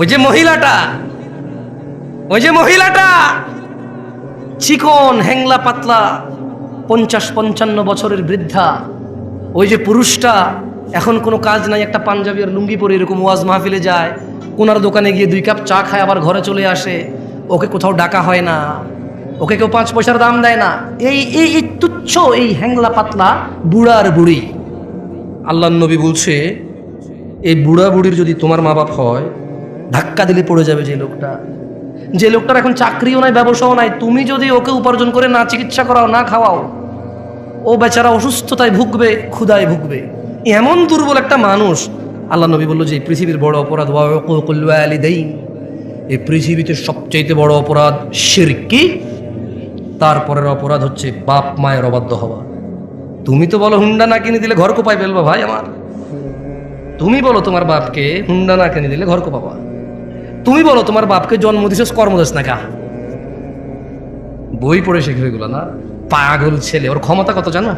ওই যে মহিলাটা, ওই যে মহিলাটা। চিকন হ্যাংলা পাতলা, পঞ্চাশ পঞ্চান্ন বছরের বৃদ্ধা। ওই যে পুরুষটা, এখন কোনো কাজ নাই, একটা পাঞ্জাবি আর লুঙ্গি পরে এরকম ওয়াজ মাহফিলে যায়। কোনার দোকানে গিয়ে দুই কাপ চা খায়, আবার ঘরে চলে আসে। ওকে কোথাও ডাকা হয় না। ওকে কেউ পাঁচ পয়সার দাম দেয় না। এই এই এই তুচ্ছ এই হ্যাংলা পাতলা বুড়া আর বুড়ি। আল্লাহ নবী বলছে, এই বুড়া বুড়ির যদি তোমার মা বাপ হয় ধাক্কা দিলে পড়ে যাবে যে লোকটা। যে লোকটার এখন চাকরিও নাই, ব্যবসাও নাই, তুমি যদি ওকে উপার্জন করে না চিকিৎসা করাও, না খাওয়াও, ও বেচারা অসুস্থতায় ভুগবে ক্ষুদায় ভুগবে। এমন দুর্বল একটা মানুষ। আল্লাহ নবী বলল যে পৃথিবীর বড় অপরাধ দেই এই পৃথিবীতে সবচাইতে বড় অপরাধ শিরকি তারপরের অপরাধ হচ্ছে বাপ মায়ের অবাধ্য হওয়া। তুমি তো বলো, হুন্ডা না কিনে দিলে ঘর কোপায় ফেলবা ভাই আমার। তুমি বলো তোমার বাপকে, হুন্ডা না কিনে দিলে ঘর কোপাবা। তুমি বলো, তোমার বাপকে জন্ম দিছস, কর্ম না কা? বই পড়ে শেখবে এগুলো না? পাগল ছেলে, ওর ক্ষমতা কত জানো?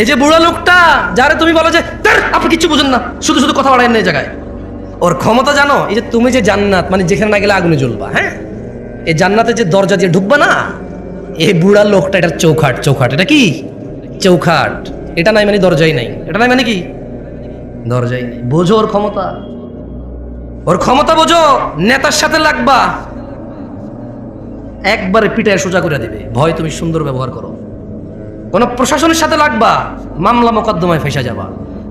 এই যে বুড়া লোকটা, যারে তুমি বলো যে আপনি কিচ্ছু বুঝেন না, শুধু শুধু কথা বাড়ায় না এই জায়গায়। ওর ক্ষমতা জানো? এই যে তুমি যে জান্নাত মানে যেখানে না গেলে আগুনে জ্বলবা হ্যাঁ? এই জান্নাতে যে দরজা দিয়ে ঢুকবা না, এই বুড়া লোকটা, এটা চৌখাট চৌখাট, এটা কি? চৌখাট। এটা নাই মানে দরজাই নাই। এটা নাই মানে কি? দরজাই নেই। বোঝো ওর ক্ষমতা। ওর ক্ষমতা বোঝো, নেতার সাথে লাগবা। একবারে পিটায় সোজা করে দিবে। ভয় তুমি সুন্দর ব্যবহার করো। কোন প্রশাসনের সাথে লাগবা, মামলা মোকদ্দমায় ফেসে যাবা।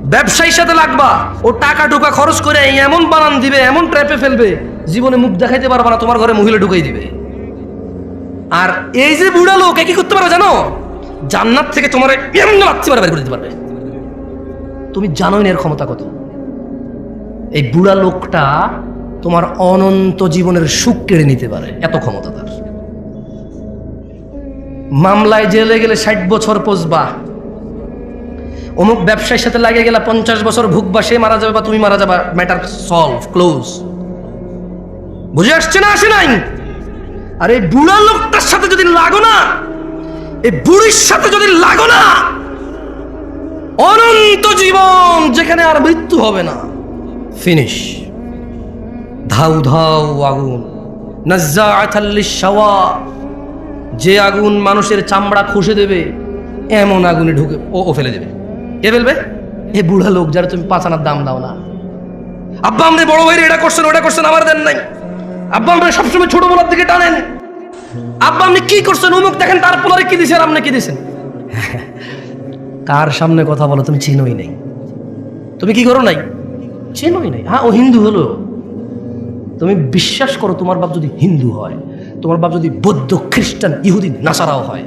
ব্যবসায়ীর সাথে লাগবা, ও টাকা টুকা খরচ করে এমন বানান দিবে, এমন ট্র্যাপে ফেলবে, জীবনে মুখ দেখাইতে পারবা না, তোমার ঘরে মহিলা ঢুকাই দিবে। আর এই যে বুড়া লোক কি করতে পারো জানো? জান্নাত থেকে তোমার এমন বারে বের করে দিতে পারবে। তুমি জানোই না এর ক্ষমতা কত। এই বুড়া লোকটা তোমার অনন্ত জীবনের সুখ কেড়ে নিতে পারে, এত ক্ষমতা তার। মামলায় জেলে গেলে ষাট বছর পচবা অমুক ব্যবসায়ীর সাথে লাগে গেলে পঞ্চাশ বছর ভুগবা, সে মারা যাবে বা তুমি মারা যাবা ম্যাটার সলভ ক্লোজ বুঝে আসছে না, আসে নাই? আর এই বুড়া লোকটার সাথে যদি লাগো না, এই বুড়ির সাথে যদি লাগো না, অনন্ত জীবন যেখানে আর মৃত্যু হবে না। ফিনিশ ধাউ ধাউ আগুন। নাজ্জাআতাল্লিশ-শাওয়া যে আগুন মানুষের চামড়া খসে দেবে, এমন আগুনে ঢুকে ও ও ফেলে দেবে। কে ফেলবে? এ বুড়া লোক যারা তুমি পাঁচ আনার দাম দাও না। আব্বা আপনি বড় ভাইরে এটা করছেন, ওটা করছেন, আমার দেন নাই। আব্বা আমরা সবসময় ছোট বলার দিকে টানেন। আব্বা আপনি কি করছেন? অমুক দেখেন তার পোলারে কি দিছেন আপনি কি দিছেন? কার সামনে কথা বলো, তুমি চিনোই নাই। তুমি কি করো নাই? চেনোই নাই। হ্যাঁ ও হিন্দু হলো। তুমি বিশ্বাস করো, তোমার বাপ যদি হিন্দু হয়, তোমার বাপ যদি বৌদ্ধ, খ্রিস্টান, ইহুদি, নাসারাও হয়,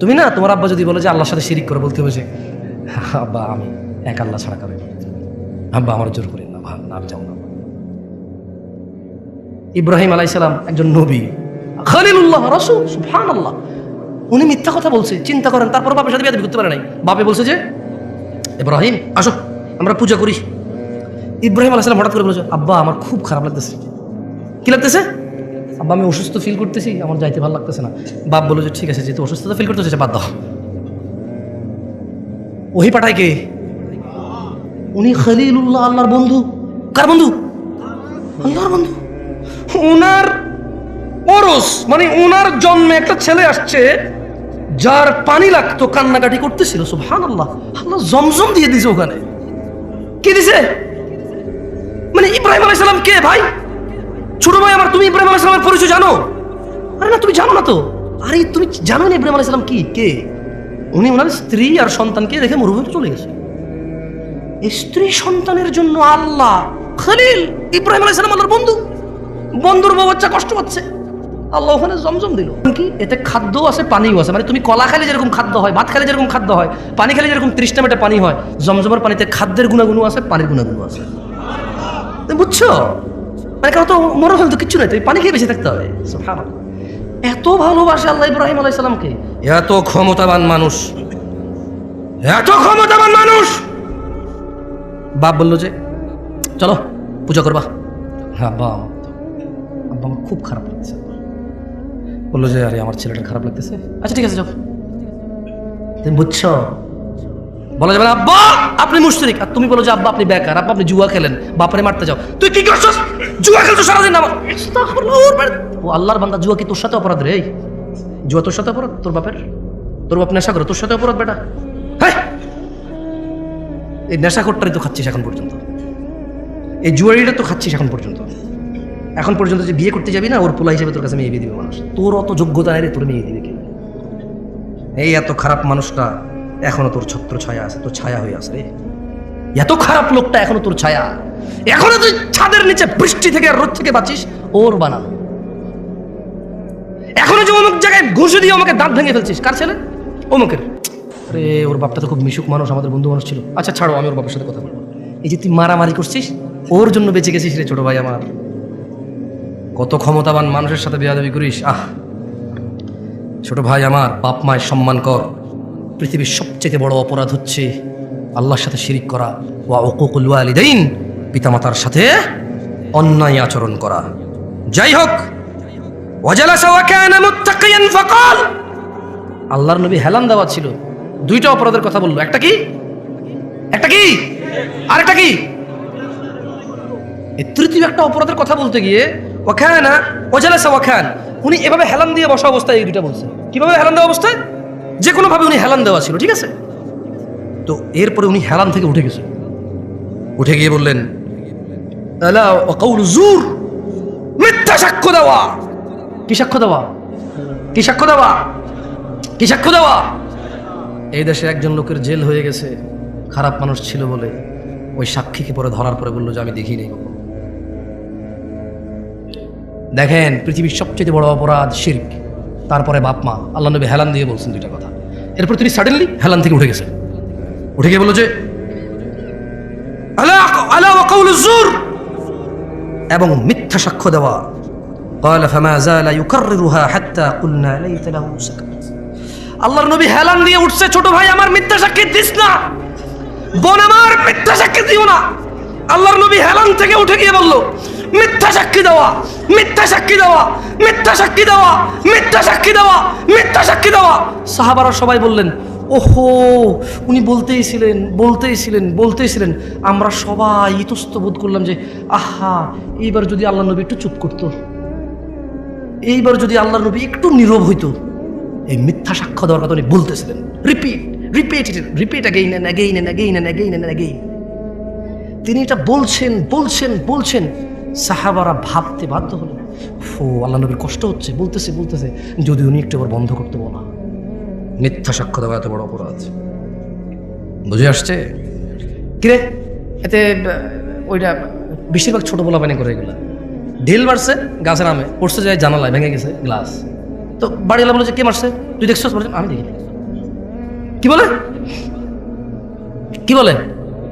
তুমি না, তোমার আব্বা যদি বলে যে আল্লাহর সাথে শিরিক করে বলতে হবে যে, আব্বা, আমি এক আল্লাহ ছাড়া করে আব্বা, আমার জোর করেন না ভাব না যাও না। ইব্রাহিম আলাইসালাম একজন নবী, খালিলুল্লাহ রসুল সুফান আল্লাহ উনি মিথ্যা কথা বলছে, চিন্তা করেন, তারপর বাপের সাথে বিয়াদবি করতে পারে নাই। বাপে বলছে যে, ইব্রাহিম, আসো, আমরা পূজা করি। ইব্রাহিম আলাইসালাম হঠাৎ করে বলেছে আব্বা, আমার খুব খারাপ লাগতেছে। কি লাগতেছে? আব্বা, আমি অসুস্থ ফিল করতেছি, আমার যাইতে ভালো লাগতেছে না। বাপ বলো যে, ঠিক আছে, যেহেতু অসুস্থতা ফিল করতেছে বাদ দাও। ওহি পাঠায় কে? উনি খলিলুল্লাহ, আল্লাহর বন্ধু। কার বন্ধু? আল্লাহর বন্ধু। ওনার ওরস মানে ওনার জন্মে একটা ছেলে আসছে, যার পানি লাগতো, কান্নাকাটি করতেছিল সুবহান আল্লাহ আল্লাহ জমজম দিয়ে দিছে ওখানে। কি দিছে? মানে ইব্রাহিম আলাইসালাম কে ভাই? ছোট ভাই আমার, তুমি ইব্রাহিম আলাইসালামের পরিচয় জানো? আরে না, তুমি জানো না তো। আরে, তুমি জানো না ইব্রাহিম আলাইসালাম কি? কে? উনি ওনার স্ত্রী আর সন্তানকে রেখে মরুভূমিতে চলে গেছে। স্ত্রী সন্তানের জন্য আল্লাহ, খলিল ইব্রাহিম আলাইসালাম আল্লাহর বন্ধু। বন্ধুর বউ বাচ্চা কষ্ট পাচ্ছে। আল্লাহ ওখানে জমজম দিল। কি? এতে খাদ্য আছে, পানিও আছে। মানে তুমি কলা খেলে যেরকম খাদ্য হয়, ভাত খেলে যেরকম খাদ্য হয়, পানি খেলে যেরকম তৃষ্ণা মেটে পানি হয়, জমজমের পানিতে খাদ্যের গুণাগুণ আছে, পানির গুণাগুণ আছে। বুঝছ? মানে কারণ তো মনে হলে তো কিচ্ছু নাই তুমি পানি খেয়ে বেঁচে থাকতে হবে এত ভালোবাসে আল্লাহ ইব্রাহিম আলাইসালামকে এত ক্ষমতাবান মানুষ। এত ক্ষমতাবান মানুষ! বাপ বলল যে চলো পূজা করবা। হ্যাঁ আব্বা আমার আব্বা আমার খুব খারাপ লাগছে বলল যে আরে আমার ছেলেটা খারাপ লাগতেছে। আচ্ছা ঠিক আছে যাও। তুমি বুঝছ? বলা যাবে না, আব্বা, আপনি মুশরিক। আর তুমি বলো যে, আব্বা, আপনি বেকার, আব্বা, আপনি জুয়া খেলেন, বাপারে মারতে যাও। তুই কি করছস? জুয়া খেলছো সারাদিন আমার ও আল্লাহর বান্দা, জুয়া কি তোর সাথে অপরাধ রে? জুয়া তোর সাথে অপরাধ? তোর বাপের? তোর বাপ নেশা করে, তোর সাথে অপরাধ বেটা? হ্যাঁ এই নেশাখোরটারই তো খাচ্ছিস এখন পর্যন্ত। এই জুয়ারিটা তো খাচ্ছিস এখন পর্যন্ত। এখন পর্যন্ত যে বিয়ে করতে যাবি না, ওর পোলা হিসেবে তোর কাছে মেয়ে বিয়ে দিবে মানুষ। তোর অত যোগ্যতা রে, তোর মেয়ে দিবে কে? এই এত খারাপ মানুষটা। এখনও তোর ছত্র ছায়া আছে, তোর ছায়া হয়ে আছে রে। এত খারাপ লোকটা এখনও তোর ছায়া। এখনও তুই ছাদের নিচে বৃষ্টি থেকে রোদ থেকে বাঁচিস, ওর বানানো। এখনও যে অমুক জায়গায় ঘুষে দিয়ে আমাকে দাঁত ভেঙে ফেলছিস, কার ছেলে? অমুকের। আরে, ওর বাপটা তো খুব মিশুক মানুষ, আমাদের বন্ধু মানুষ ছিল। আচ্ছা ছাড়ো, আমি ওর বাপের সাথে কথা বলব। এই যে তুই মারামারি করছিস, ওর জন্য বেঁচে গেছিস রে ছোট ভাই আমার। কত ক্ষমতাবান মানুষের সাথে বেয়াদবি করিস, আহ। ছোট ভাই আমার, বাপ মায়ের সম্মান কর। পৃথিবীর সবচেয়ে বড় অপরাধ হচ্ছে আল্লাহর সাথে শিরিক করা ওয়া ওকুকুল ওয়ালিদাইন, পিতামাতার সাথে অন্যায় আচরণ করা। যাই হোক আল্লাহর নবী হেলান দেওয়া ছিল। দুইটা অপরাধের কথা বলল। একটা কি? একটা কি? আর একটা কি তৃতীয় একটা অপরাধের কথা বলতে গিয়ে ওখানা ওজালাসা ওখান উনি এভাবে হেলান দিয়ে বসা অবস্থায় এই দুটা বলছে। কীভাবে হেলান দেওয়া অবস্থায়? যে কোনো ভাবে উনি হেলান দেওয়া ছিল, ঠিক আছে? তো এরপরে উনি হেলান থেকে উঠে গেছে। উঠে গিয়ে বললেন জুর, মিথ্যা সাক্ষ্য দেওয়া। কি সাক্ষ্য দেওয়া? কি সাক্ষ্য দেওয়া? কি সাক্ষ্য দেওয়া? এই দেশে একজন লোকের জেল হয়ে গেছে। খারাপ মানুষ ছিল বলে ওই সাক্ষীকে পরে ধরার পরে বলল যে, আমি দেখিনি। কখনো দেখেন, পৃথিবীর সবচেয়ে বড় অপরাধ শির্ক। তারপরে বাপ মা, আল্লাহ নবী হেলান দিয়ে বলছেন দুইটা কথা। এরপর তিনি সাডেনলি হেলান থেকে উঠে গেছেন। উঠে গিয়ে বলো যে এবং মিথ্যা সাক্ষ্য দেওয়া। আল্লাহর নবী হেলান দিয়ে উঠছে, ছোট ভাই, আমার মিথ্যা সাক্ষী দিস না। বোন আমার মিথ্যা সাক্ষী দিও না। আল্লাহর নবী হেলান থেকে উঠে গিয়ে বলল মিথ্যা সাক্ষী দেওয়া, মিথ্যা সাক্ষী দেওয়া, মিথ্যা সাক্ষী দেওয়া, মিথ্যা সাক্ষী দেওয়া, মিথ্যা সাক্ষী দেওয়া। সাহাবারা সবাই বললেন, ওহো, উনি বলতেই ছিলেন বলতেই ছিলেন বলতেই ছিলেন। আমরা সবাই ইতস্ত বোধ করলাম যে, আহা, এইবার যদি আল্লাহ নবী একটু চুপ করতো, এইবার যদি আল্লাহ নবী একটু নীরব হইতো, এই মিথ্যা সাক্ষ্য দেওয়ার কথা উনি বলতেছিলেন। Repeat repeat repeat again and again and again and again and again তিনি এটা বলছেন বলছেন বলছেন। সাহাবারা ভাবতে বাধ্য হলেন ও আল্লাহ নবীর কষ্ট হচ্ছে। বলতেছে বলতেছে যদি উনি একটু আবার বন্ধ করতে বলা। মিথ্যা সাক্ষ্য দেওয়া এত বড় অপরাধ। বুঝে আসছে? কিরে এতে ওইটা বেশিরভাগ ছোট বলা পানি করে এগুলা। ঢিল মারছে গাছের নামে পড়ছে যায় জানালায় ভেঙে গেছে গ্লাস তো বাড়িওয়ালা বলে যে কে মারছে? তুই বলছে, আমি দেখিনি কি বলে? কি বলে?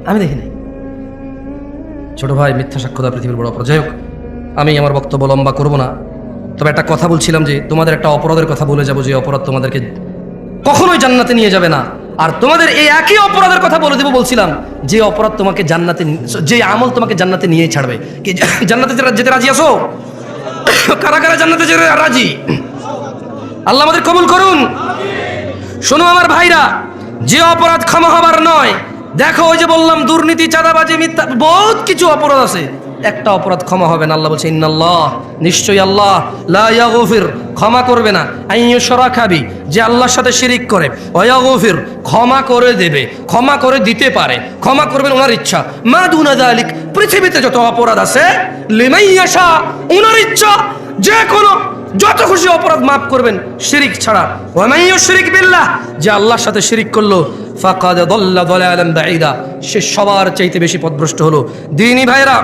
আমি দেখিনি ছোট ভাই মিথ্যা সাক্ষ্য দেওয়া পৃথিবীর বড় অপরাধ। হোক, আমি আমার বক্তব্য লম্বা করব না। তবে একটা কথা বলছিলাম যে, তোমাদের একটা অপরাধের কথা বলে যাব যে অপরাধ তোমাদেরকে কখনোই জান্নাতে নিয়ে যাবে না। আর তোমাদের এই একই অপরাধের কথা বলে দেবো বলছিলাম, যে অপরাধ তোমাকে জান্নাতে যে আমল তোমাকে জান্নাতে নিয়ে ছাড়বে। কি জান্নাতে যেতে রাজি আসো কারা কারা জান্নাতে যেতে রাজি? আল্লাহ আমাদের কবুল করুন। শোনো আমার ভাইরা, যে অপরাধ ক্ষমা হবার নয় দেখো, ওই যে বললাম, দুর্নীতি, চাঁদাবাজি, মিথ্যা, বহুত কিছু অপরাধ আছে। একটা অপরাধ ক্ষমা হবে না, আল্লাহ বলছে, ইন্নাল্লাহ, নিশ্চয়ই আল্লাহ, লা ইয়াগফির, ক্ষমা করবে না। আইয়ু খাবি যে আল্লাহর সাথে শিরিক করে ওয়াগফির ক্ষমা করে দেবে, ক্ষমা করে দিতে পারে, ক্ষমা করবেন ওনার ইচ্ছা। মা দুনা যালিক, পৃথিবীতে যত অপরাধ আছে, লিমাইয়াশা ওনার ইচ্ছা, যে কোনো যত খুশি অপরাধ মাফ করবেন, শিরিক ছাড়া। শিরিক বিল্লাহ, যে আল্লাহর সাথে শিরিক করল দল্লা সে সবার চাইতে বেশি পথভ্রষ্ট হলো। দিনী ভাইরা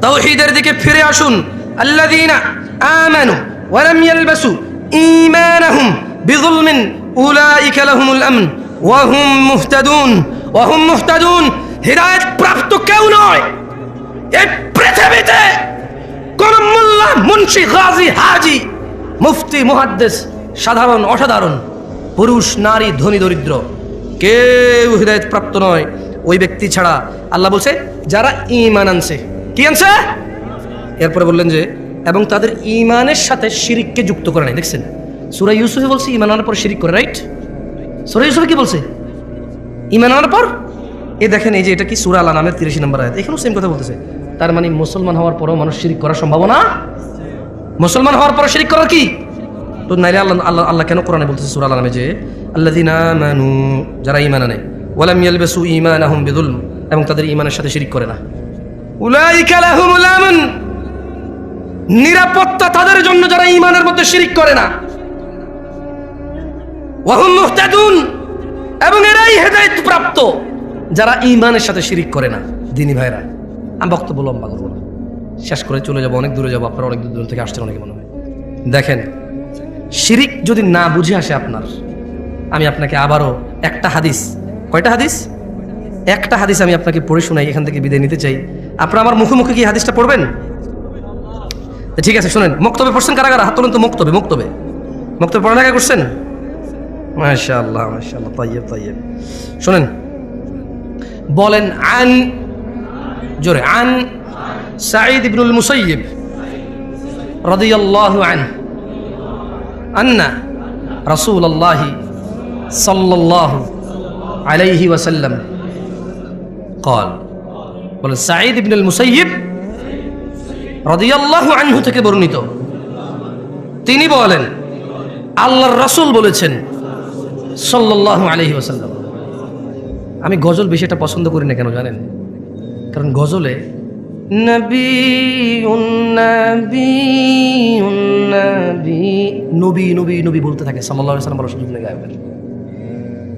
তাও তাওহীদের দিকে ফিরে আসুন। আল্লাযীনা আমানু প্রাপ্ত কেউ নয়। এই পৃথিবীতে কোন মুন্সি, গাজী, হাজি, মুফতি, মুহাদ্দেস, সাধারণ, অসাধারণ, পুরুষ, নারী, ধনী, দরিদ্র। কেউ হৃদায়ত প্রাপ্ত নয়। ওই ব্যক্তি ছাড়া আল্লাহ বলছে, যারা ইমান আনছে। কি আনছে? এরপরে বললেন যে, এবং তাদের ইমানের সাথে শিরিককে যুক্ত করে নাই। দেখছেন? সুরা ইউসুফে বলছে ইমান আনার পর শিরিক করে রাইট সুরা ইউসুফে কি বলছে? ইমান আনার পর? এ দেখেন, এই যে এটা কি সুরা আল্লাহ নামের তিরিশি নম্বর আয়াত। এখানেও সেম কথা বলতেছে। তার মানে মুসলমান হওয়ার পরেও মানুষ শিরিক করার সম্ভাবনা? মুসলমান হওয়ার পরে শিরিক করার কি? তো নাইলে আল্লাহ আল্লাহ আল্লাহ কেন কোরআনে বলতেছে সুরা আল্লাহ নামে যে, আল্লাযিনা মানু যারা ঈমান আনে, ওয়ালাম ইয়ালবাসু ঈমানাহুম বিযুলম, এবং তাদের ঈমানের সাথে শিরিক করে না। নিরাপত্তা তাদের জন্য যারা ঈমানের মধ্যে শিরিক করে না। ওয়াহুম মুহতাদুন, এবং এরাই হেদায়েত প্রাপ্ত, যারা ঈমানের সাথে শিরিক করে না, দিনী ভাইরা। আমি বক্তব্য লম্বা করব না। শেষ করে চলে যাব, অনেক দূরে যাব, আপনারা অনেক দূর দূর থেকে আসছেন অনেকে মনে হয়। দেখেন, শিরিক যদি না বুঝে আসে আপনার, আমি আপনাকে আবারও একটা হাদিস, কয়টা হাদিস? একটা হাদিস আমি আপনাকে পড়ে শোনাই, এখান থেকে বিদায় নিতে চাই। আপনারা আমার মুখোমুখি কি হাদিসটা পড়বেন? ঠিক আছে, শুনেন, মক্তবে পড়ছেন কারা কারা? হাত তুলেন তো মক্তবে মক্তবে। মক্তবে পড়ালেখা করছেন? মাশা আল্লাহ মাশা আল্লাহ তাইয়েব তাইয়েব শুনেন, বলেন, আন জোরে, আন সাঈদ ইবনুল মুসাইব রদিয়াল্লাহু আন আন্না রসুল্লাহি সাল্লাল্লাহু আলাইহি ওয়াসাল্লাম কল বলে সাঈদ ইবনুল মুসাইব রদিয়াল্লাহু আনহু থেকে বর্ণিত। তিনি বলেন, আল্লাহর রাসূল বলেছেন সাল্লাল্লাহু আলাইহি ওয়াসাল্লাম। আমি গজল বেশি এটা পছন্দ করি না কেন জানেন? কারণ গজলে নবী নবী নবী নবী বলতে থাকে সাল্লাম বলার সুযোগ নেই গায়কের।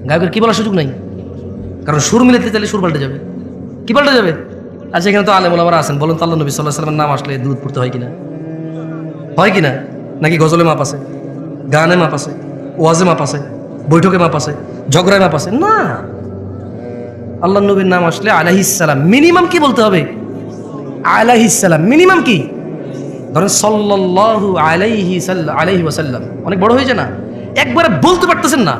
গায়কের কি বলার সুযোগ নাই? কারণ সুর মিলাতে চাইলে সুর পাল্টে যাবে। কি পাল্টে যাবে? আচ্ছা এখানে তো আলেম ওলামারা আছেন বলুন তো আল্লাহ নবী সাল্লাহ সাল্লামের নাম আসলে দুধ পড়তে হয় কিনা? হয় কিনা? নাকি গজলে মাপ আছে? গানে মাপ আছে? ওয়াজে মাপ আছে? বৈঠকে মাপ আছে? ঝগড়ায় মাপ আছে? না। আল্লাহ নবীর নাম আসলে আলাহিসাল্লাম মিনিমাম কি বলতে হবে? আলাইহিসাল্লাম মিনিমাম কি? ধরেন সাল্লাল্লাহু আলাইহি আলাইহি ওয়াসাল্লাম। অনেক বড় হয়েছে না? একবারে বলতে পারতেছেন না।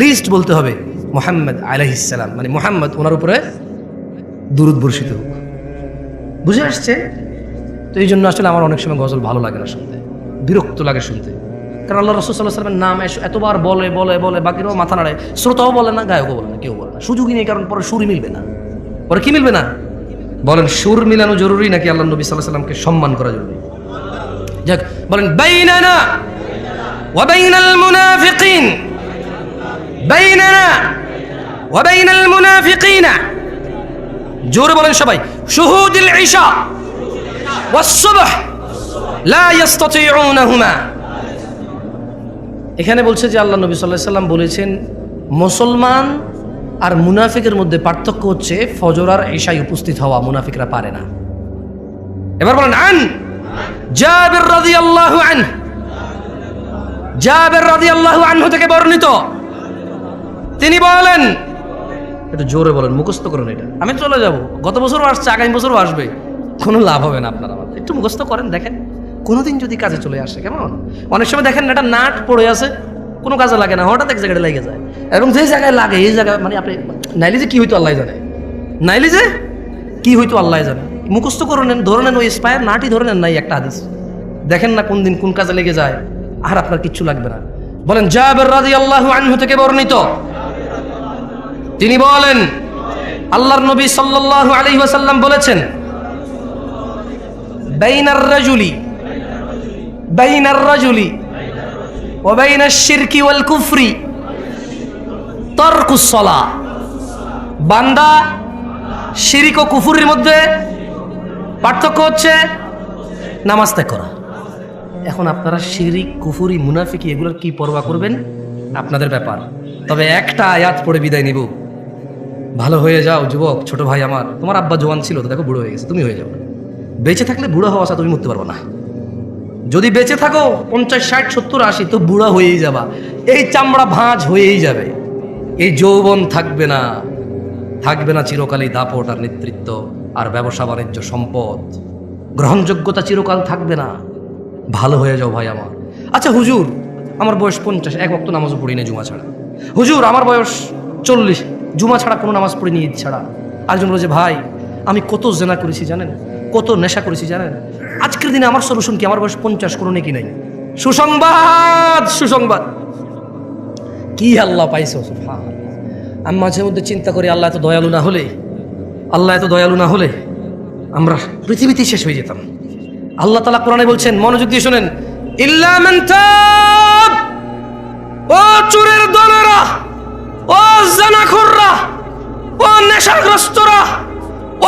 লিস্ট বলতে হবে মোহাম্মদ আলাইহিসাল্লাম মানে মোহাম্মদ ওনার উপরে দুরুদ বর্ষিত হোক। বুঝে আসছে? তো এই জন্য আসলে আমার অনেক সময় গজল ভালো লাগে না শুনতে। বিরক্ত লাগে শুনতে। কারণ আল্লাহ রসুল সাল্লাহ সাল্লামের নাম এতবার বলে বলে বলে বাকিরাও মাথা নাড়ে। শ্রোতাও বলে না, গায়কও বলে না, কেউ বলে না। সুযোগই নেই, কারণ পরে সুর মিলবে না। পরে কি মিলবে না? বলেন, সুর মিলানো জরুরি নাকি আল্লাহ নবী সাল্লাহ সাল্লামকে সম্মান করা জরুরি? যাক, বলেন, বাইনানা মুনাফিকিন। বাইনানা ওয়া বাইনাল মুনাফিকিনা। জোরে বলেন সবাই। শুহুদুল ইশা ওয়াস-সুবহ লা ইস্তাতিউনাহুমা এখানে বলছে যে আল্লাহ নবী সাল্লাহ সাল্লাম বলেছেন, মুসলমান আর মুনাফিকের মধ্যে পার্থক্য হচ্ছে ফজর আর এশাই উপস্থিত হওয়া, মুনাফিকরা পারে না। এবার বলেন, আন জাবির রাদিয়াল্লাহু আন জাবির রাদিয়াল্লাহু আনহু থেকে বর্ণিত। তিনি বলেন, একটু জোরে বলেন, মুখস্থ করুন এটা। আমি চলে যাব। গত বছরও আসছে, আগামী বছরও আসবে। কোনো লাভ হবে না আপনার আমার একটু মুখস্থ করেন, দেখেন। কোনোদিন যদি কাজে চলে আসে, কেমন? অনেক সময় দেখেন একটা নাট পড়ে আছে, কোনো কাজে লাগে না, হঠাৎ এক জায়গায় লেগে যায়। এবং যে জায়গায় লাগে, এই জায়গায় মানে আপনি, নাইলে যে কি হইতো আল্লাহ জানে? নাইলে যে কি হইতো আল্লাহ জানে? মুখস্থ করে নেন, ধরে নেন ওই স্পায়ার নাটই ধরে নেন নাই একটা হাদিস। দেখেন না কোন দিন কোন কাজে লেগে যায়, আর আপনার কিচ্ছু লাগবে না। বলেন, জাবের রাদি আল্লাহ আনহু থেকে বর্ণিত। তিনি বলেন, আল্লাহর নবী সাল্লাল্লাহু আলাইহি ওয়াসাল্লাম বলেছেন, বাইনার রাজুলি বাইনার রাজুলি ওয়া বাইনাশ শিরকি ওয়াল কুফরি। তারকুস সালাহ বান্দা শিরিক ও কুফুরির মধ্যে পার্থক্য হচ্ছে নামাজ ত্যাগ করা। এখন আপনারা শিরিক, কুফুরি, মুনাফিকি এগুলোর কি পরোয়া করবেন? আপনাদের ব্যাপার। তবে একটা আয়াত পড়ে বিদায় নিব। ভালো হয়ে যাও যুবক, ছোট ভাই আমার। তোমার আব্বা জোয়ান ছিল তো দেখো বুড়ো হয়ে গেছে, তুমি হয়ে যাও। বেঁচে থাকলে বুড়ো হওয়া আশা তুমি মরতে পারব না। যদি বেঁচে থাকো, পঞ্চাশ, ষাট, সত্তর, আশি, তো বুড়া হয়েই যাবা। এই চামড়া ভাঁজ হয়েই যাবে। এই যৌবন থাকবে না। থাকবে না চিরকালই দাপট আর নেতৃত্ব আর ব্যবসা, বাণিজ্য, সম্পদ। গ্রহণযোগ্যতা চিরকাল থাকবে না। ভালো হয়ে যাও ভাই আমার। আচ্ছা হুজুর, আমার বয়স পঞ্চাশ, এক অক্ত নামাজও পড়ি জুমা ছাড়া। হুজুর, আমার বয়স চল্লিশ, জুমা ছাড়া কোনো নামাজ পড়িনি ঈদ ছাড়া। আরেকজন বলেছে ভাই, আমি কত জেনা করেছি জানেন? কত নেশা করেছি জানেন? আজকের দিনে আমার সলিউশন কি? আমার বয়স পঞ্চাশ, কোনো নাকি নাই। সুসংবাদ সুসংবাদ। কি আল্লাহ পাইছো? আমি মাঝে মধ্যে চিন্তা করি, আল্লাহ এত দয়ালু না হলে, আল্লাহ এত দয়ালু না হলে আমরা পৃথিবীতেই শেষ হয়ে যেতাম। আল্লাহ তালা কোরআনে বলছেন, মনোযোগ দিয়ে শোনেন ও চোরের দলেরা, ও জানাখোররা, ও নেশাগ্রস্তরা,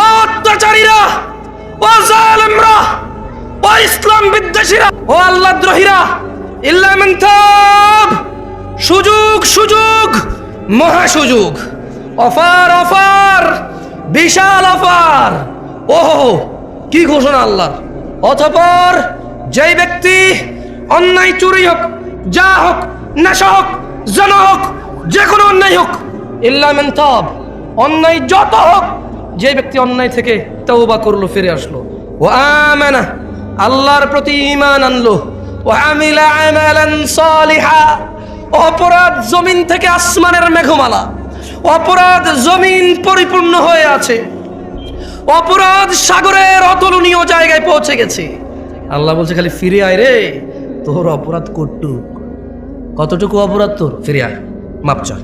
ও অত্যাচারীরা ও জালেমরা, ও ইসলাম বিদ্বেষীরা, ও আল্লাহ দ্রোহীরা, ইল্লা সুযোগ সুযোগ, মহা সুযোগ। অফার অফার, বিশাল অফার। ওহো কি ঘোষণা আল্লাহর। অতপর যেই ব্যক্তি অন্যায় চুরি হোক, যা হোক, নেশা হোক, জানা হোক, যে কোনো অন্যায় হোক ইল্লামেনথব অন্যায় যত হোক যে ব্যক্তি অন্যায় থেকে তওবা করল, ফিরে আসলো। ও আমানা, আল্লাহর প্রতি ঈমান আনলো। ও আমিলা আমালান সালিহা, অপরাধ জমিন থেকে আসমানের মেঘমালা, অপরাধ জমিন পরিপূর্ণ হয়ে আছে। অপরাধ সাগরের অতুলনীয় জায়গায় পৌঁছে গেছে। আল্লাহ বলছে, খালি ফিরে আয় রে, তোর অপরাধ কটুক। কতটুকু অপরাধ তোর? ফিরে আয়। মাপ চা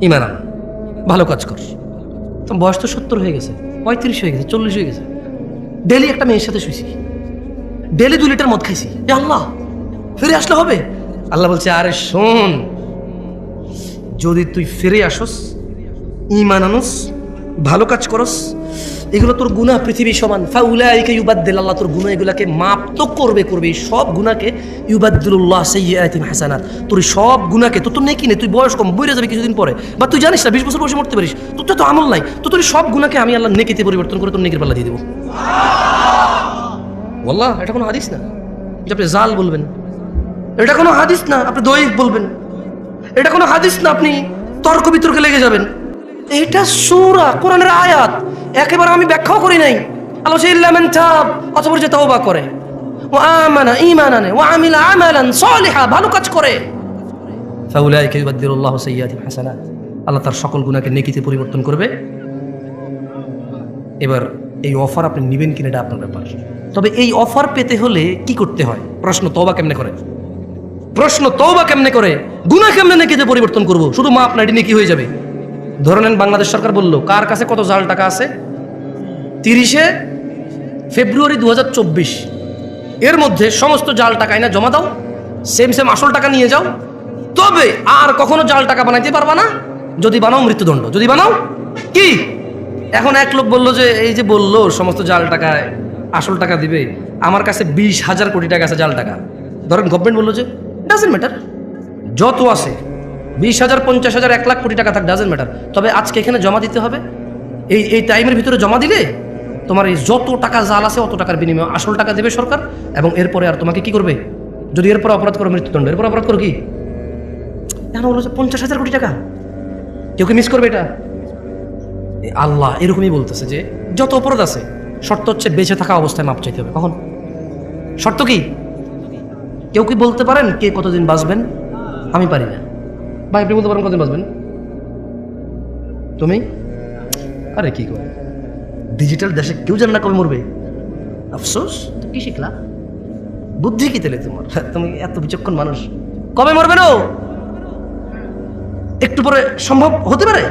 ইমান ভালো কাজ কর। তো বয়স তো সত্তর হয়ে গেছে, পঁয়ত্রিশ হয়ে গেছে, চল্লিশ হয়ে গেছে। ডেলি একটা মেয়ের সাথে শুয়েছি ডেলি দু লিটার মদ খাইছি। আল্লাহ, ফিরে আসলে হবে? আল্লাহ বলছে, আরে শোন, যদি তুই ফিরে আসস ইমান আনস, ভালো কাজ করস এগুলো তোর গুনাহ পৃথিবী সমান। ফাউলাইকা ইউবাদ্দিল আল্লাহ, তোর গুনাহ এগুলাকে মাপ তো করবে করবে। এই সব গুনাহকে ইউবাদ্দিলুল্লাহ সাইয়্যাতিম হাসানাত। তোর সব গুনাহকে, তোর নেই, তুই বয়স কম বইরে যাবে কিছুদিন পরে। বা তুই জানিস না, বিশ বছর বসে মরতে পারিস। তোর তো আমল নাই। তো তোর সব গুনাহকে আমি আল্লাহ নেকিতে পরিবর্তন করে তোর নেকির পাল্লা দিয়ে দেবো। ওয়াল্লাহ, এটা কোনো হাদিস না? যে আপনি জাল বলবেন। এটা কোনো হাদিস না, আপনি দৈব বলবেন। এটা কোনো হাদিস না, আপনি তর্ক বিতর্কে লেগে যাবেন। এটা সুরা, কোরআনের আয়াত। একেবারে আমি ব্যাখ্যাও করি নাই। তাব করে। ও আমিলা ভালো কাজ করে। আল্লাহ তার সকল নেকিতে পরিবর্তন করবে। এবার এই অফার আপনি নেবেন কিনা এটা আপনার ব্যাপার। তবে এই অফার পেতে হলে কি করতে হয়? প্রশ্ন তওবা কেমনে করে? প্রশ্ন তওবা কেমনে করে? গুনাহ কেমনে নেকিতে পরিবর্তন করব? শুধু মা আপনার এটি নেকি হয়ে যাবে? ধরে নেন বাংলাদেশ সরকার বলল, কার কাছে কত জাল টাকা আছে? তিরিশে ফেব্রুয়ারি দু হাজার চব্বিশ। এর মধ্যে সমস্ত জাল টাকা এনে জমা দাও সেম সেম আসল টাকা নিয়ে যাও। তবে আর কখনো জাল টাকা বানাইতে পারবা না, যদি বানাও মৃত্যুদণ্ড। যদি বানাও, কি? এখন এক লোক বলল যে, এই যে বলল, সমস্ত জাল টাকায় আসল টাকা দিবে, আমার কাছে বিশ হাজার কোটি টাকা আছে জাল টাকা। ধরেন গভর্নমেন্ট বলল যে ডাজেন্ট ম্যাটার যত আছে বিশ হাজার, পঞ্চাশ হাজার, এক লাখ কোটি টাকা থাক ডাজেন্ট ম্যাটার তবে আজকে এখানে জমা দিতে হবে। এই এই টাইমের ভিতরে জমা দিলে তোমার এই যত টাকা জাল আছে, অত টাকার বিনিময়ে আসল টাকা দেবে সরকার, এবং এরপরে আর তোমাকে কি করবে? যদি এরপর অপরাধ করো, মৃত্যুদণ্ড। এরপর অপরাধ করো কি? পঞ্চাশ হাজার কোটি টাকা? কেউ কি মিস করবে এটা? আল্লাহ এরকমই বলতেছে যে, যত অপরাধ আছে, শর্ত হচ্ছে বেঁচে থাকা অবস্থায় মাপ চাইতে হবে। কখন? শর্ত কি? কেউ কি বলতে পারেন কে কতদিন বাঁচবেন? আমি পারি না। ভাই আপনি বলতে পারেন কতদিন বাঁচবেন? তুমি? আরে কি করে? ডিজিটাল দেশে কেউ জানে না কবে মরবে। আফসোস? তো কি শিখলা? বুদ্ধি কি তেলে তোমার? তুমি এত বিচক্ষণ মানুষ। কবে মরবে না? একটু পরে সম্ভব হতে পারে?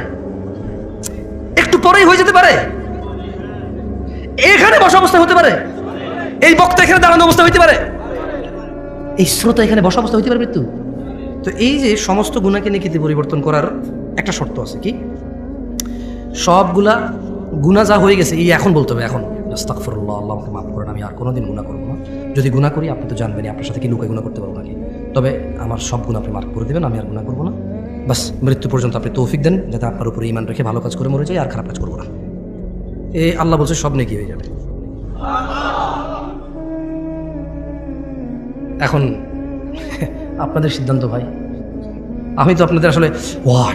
একটু পরেই হয়ে যেতে পারে? এখানে বসা অবস্থা হতে পারে? এই বক্তা এখানে দাঁড়ানো অবস্থা হইতে পারে? এই শ্রোতা এখানে বসা অবস্থা হইতে পারে মৃত্যু? তো এই যে সমস্ত গুণাকে নেকিতে পরিবর্তন করার একটা শর্ত আছে কি? সবগুলা গুণা যা হয়ে গেছে, এই এখন বলতে হবে, এখন। আস্তাগফিরুল্লাহ, আল্লাহ আমাকে মাফ করেন, আমি আর কোনো দিন গুণা করব না। যদি গুণা করি, আপনি তো জানবেনই আপনার সাথে কি লুকায় গুণা করতে পারব নাকি? তবে আমার সব গুণ আপনি মাফ করে দেবেন, আমি আর গুণা করব না। বাস, মৃত্যু পর্যন্ত আপনি তৌফিক দেন, যাতে আপনার উপরে ইমান রেখে ভালো কাজ করে মরে যাই আর খারাপ কাজ করব না। এ আল্লাহ বলছে, সব নেকি হয়ে যাবে। এখন আপনাদের সিদ্ধান্ত ভাই। আমি তো আপনাদের আসলে, ওয়া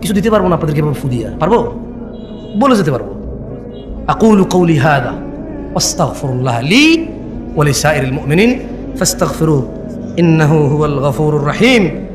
কিছু দিতে পারব না আপনাদেরকে ফুদিয়া। পারব? বলে যেতে পারব। আকুলু কৌলি হাদা, আস্তাগফিরুল্লাহ লি ওয়া লিসাইরিল মুমিনিন, ফাস্তাগফিরু, ইন্নাহু হুয়াল গফুরুর রহিম।